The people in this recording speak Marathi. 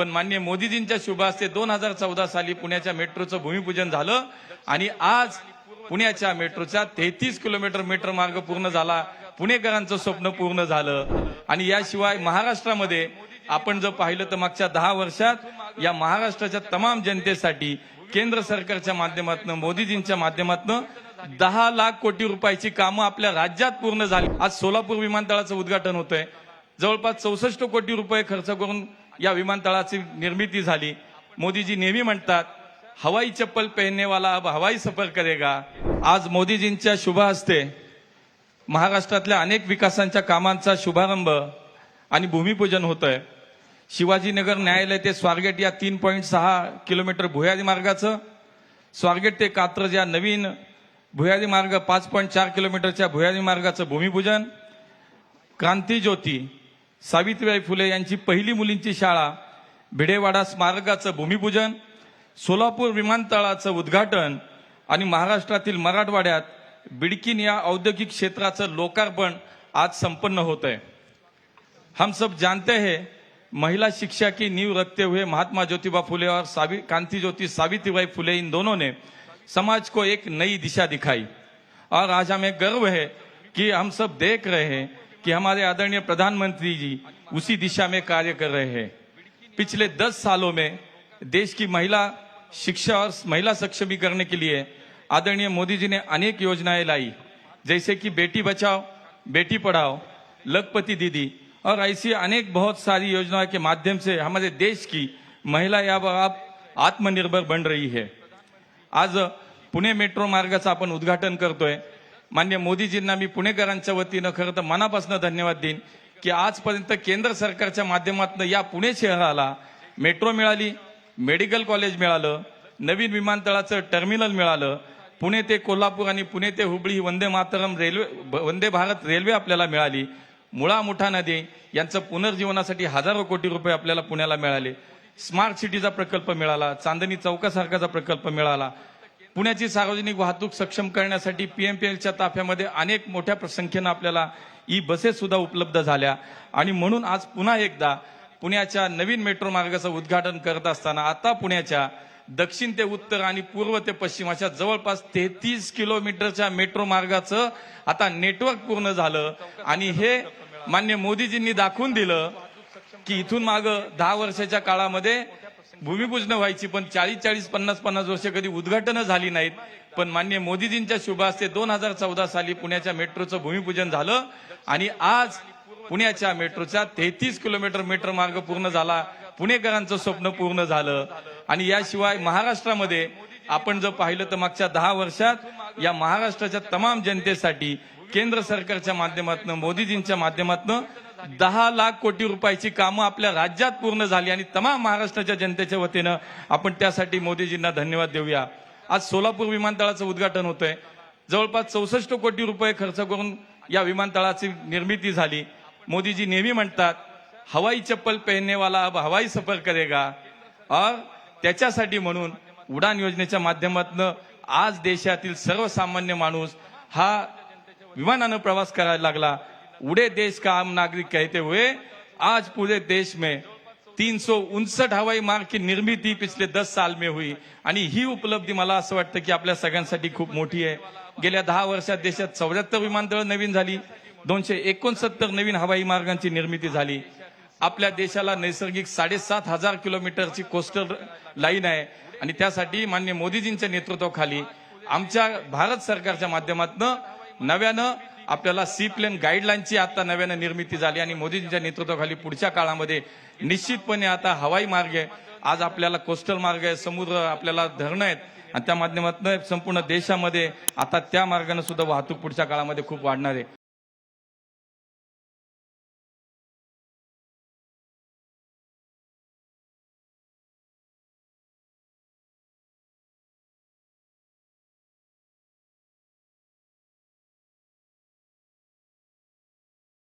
पण मान्य मोदीजींच्या शुभ हस्ते दोन हजार चौदा साली पुण्याच्या मेट्रोचं भूमिपूजन झालं आणि आज पुण्याच्या मेट्रोच्या तेहतीस किलोमीटर मेट्रो मार्ग पूर्ण झाला. पुणेकरांचं स्वप्न पूर्ण झालं. आणि याशिवाय महाराष्ट्रामध्ये आपण जर पाहिलं तर मागच्या दहा वर्षात या महाराष्ट्राच्या तमाम जनतेसाठी केंद्र सरकारच्या माध्यमातून मोदीजींच्या माध्यमातून दहा लाख कोटी रुपयाची कामं आपल्या राज्यात पूर्ण झाली. आज सोलापूर विमानतळाचं उद्घाटन होतंय. जवळपास चौसष्ट कोटी रुपये खर्च करून या विमानतळाची निर्मिती झाली. मोदीजी नेहमी म्हणतात हवाई चप्पल पेहनेवाला अब हवाई सफर करेगा. आज मोदीजींच्या शुभ हस्ते महाराष्ट्रातल्या अनेक विकासांच्या कामांचा शुभारंभ आणि भूमिपूजन होत आहे शिवाजीनगर न्यायालय ते स्वारगेट या तीन पॉईंट सहा किलोमीटर भुयारी मार्गाचं स्वारगेट ते कात्रज या नवीन भुयारी मार्ग पाच पॉईंट चार किलोमीटरच्या भुयारी मार्गाचं भूमिपूजन क्रांती ज्योती सावित्रीबाई फुले यांची पहिली मुलींची शाळा भिडेवाडा स्मारकाचं भूमिपूजन सोलापूर विमानतळाचं उद्घाटन आणि महाराष्ट्रातील मराठवाड्यात बिडकिन या औद्योगिक क्षेत्राचं लोकार्पण आज संपन्न होत आहे हम सब जानते हैं महिला शिक्षा की नींव रखते हुए महात्मा ज्योतिबा फुले और सावि कांति ज्योति सावित्रीबाई फुले इन दोनों ने समाज को एक नई दिशा दिखाई। और आज हमें गर्व है कि हम सब देख रहे हैं कि हमारे आदरणीय प्रधानमंत्री जी उसी दिशा में कार्य कर रहे हैं। पिछले दस सालों में देश की महिला शिक्षा और महिला सक्षमीकरण के लिए आदरणीय मोदी जी ने अनेक योजनाएं लाई जैसे कि बेटी बचाओ बेटी पढ़ाओ लखपति दीदी और ऐसी अनेक बहुत सारी योजनाओं के माध्यम से हमारे देश की महिला या आप आत्मनिर्भर बन रही है। आज पुणे मेट्रो मार्गाचं आपण उद्घाटन करतोय। मान्य मोदीजींना मी पुणेकरांच्या वतीनं खरं तर मनापासून धन्यवाद देईन की आजपर्यंत केंद्र सरकारच्या माध्यमातून या पुणे शहराला मेट्रो मिळाली मेडिकल कॉलेज मिळालं नवीन विमानतळाचं टर्मिनल मिळालं पुणे ते कोल्हापूर आणि पुणे ते हुबळी ही वंदे मातरम रेल्वे वंदे भारत रेल्वे आपल्याला मिळाली. मुळा मुठा नदी यांचं पुनर्जीवनासाठी हजारो कोटी रुपये आपल्याला पुण्याला मिळाले. स्मार्ट सिटीचा प्रकल्प मिळाला चांदणी चौकासारखाचा प्रकल्प मिळाला. पुण्याची सार्वजनिक वाहतूक सक्षम करण्यासाठी पीएमपीएलच्या ताफ्यामध्ये अनेक मोठ्या संख्येनं आपल्याला ई बसेस सुद्धा उपलब्ध झाल्या. आणि म्हणून आज पुन्हा एकदा पुण्याच्या नवीन मेट्रो मार्गाचं उद्घाटन करत असताना आता पुण्याच्या दक्षिण ते उत्तर आणि पूर्व ते पश्चिम अशा जवळपास तेहतीस किलोमीटरच्या मेट्रो मार्गाचं आता नेटवर्क पूर्ण झालं. आणि हे मान्य मोदीजींनी दाखवून दिलं की इथून माग दहा वर्षाच्या काळामध्ये भूमिपूजन व्हायची पण चाळीस चाळीस पन्नास पन्नास वर्ष कधी उद्घाटनं झाली नाहीत. पण मान्य मोदीजींच्या शुभास्ते दोन हजार चौदा साली पुण्याच्या मेट्रोचं भूमिपूजन झालं. आणि आज पुण्याच्या मेट्रोच्या तेहतीस किलोमीटर मेट्रो मार्ग पूर्ण झाला. पुणेकरांचं स्वप्न पूर्ण झालं. आणि याशिवाय महाराष्ट्रामध्ये आपण जर पाहिलं तर मागच्या दहा वर्षात या महाराष्ट्राच्या तमाम जनतेसाठी केंद्र सरकारच्या माध्यमातून मोदीजींच्या माध्यमातून दहा लाख कोटी रुपयाची कामं आपल्या राज्यात पूर्ण झाली आणि तमाम महाराष्ट्राच्या जनतेच्या वतीनं आपण त्यासाठी मोदीजींना धन्यवाद देऊया. आज सोलापूर विमानतळाचं उद्घाटन होतंय. जवळपास चौसष्ट कोटी रुपये खर्च करून या विमानतळाची निर्मिती झाली. मोदीजी नेहमी म्हणतात हवाई चप्पल पेहनेवाला अब हवाई सफर करेगा. और त्याच्यासाठी म्हणून उडान योजनेच्या माध्यमातून आज देशातील सर्वसामान्य माणूस हा विमानानं प्रवास करायला लागला. उडे देश का आम नागरिक कहते हुए आज पूरे देश में तीन सौ उनसठ हवाई मार्ग की निर्मिती पिछले दस साल में हुई. आणि ही उपलब्धी मला असं वाटतं की आपल्या सगळ्यांसाठी खूप मोठी आहे. गेल्या दहा वर्षात देशात चौऱ्याहत्तर विमानतळ नवीन झाली दोनशे एकोणसत्तर नवीन हवाई मार्गांची निर्मिती झाली. आपल्या देशाला नैसर्गिक साडेसात हजार किलोमीटरची कोस्टल लाईन आहे आणि त्यासाठी मान्य मोदीजींच्या नेतृत्वाखाली आमच्या भारत सरकारच्या माध्यमातून नव्यानं आपल्याला सी प्लेन गाईडलाईनची आता नव्यानं निर्मिती झाली आणि मोदीजींच्या नेतृत्वाखाली पुढच्या काळामध्ये निश्चितपणे आता हवाई मार्ग आहे. आज आपल्याला कोस्टल मार्ग आहे समुद्र आपल्याला धरणं आहेत आणि त्या माध्यमातून संपूर्ण देशामध्ये आता त्या मार्गाने सुद्धा वाहतूक पुढच्या काळामध्ये खूप वाढणार आहे.